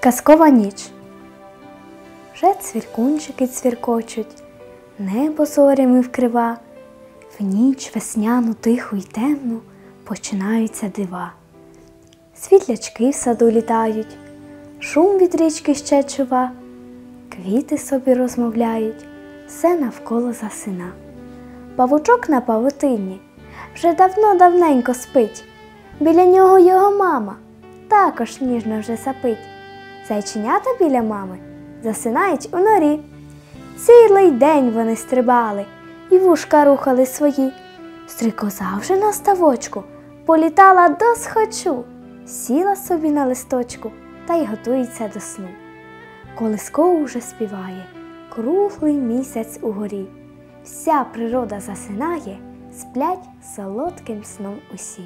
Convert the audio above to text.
Казкова ніч. Вже цвіркунчики цвіркочуть, небо зорями вкрива, в ніч весняну тиху й темну починаються дива. Світлячки в саду літають, шум від річки ще чува, квіти собі розмовляють, все навколо засина. Павучок на павутині вже давно-давненько спить. Біля нього його мама також ніжно вже сапить. Зайченята біля мами засинають у норі. Цілий день вони стрибали і вушка рухали свої. Стрикоза вже на ставочку політала до схочу, сіла собі на листочку та й готується до сну. Колисково вже співає круглий місяць угорі. Вся природа засинає, сплять солодким сном усі.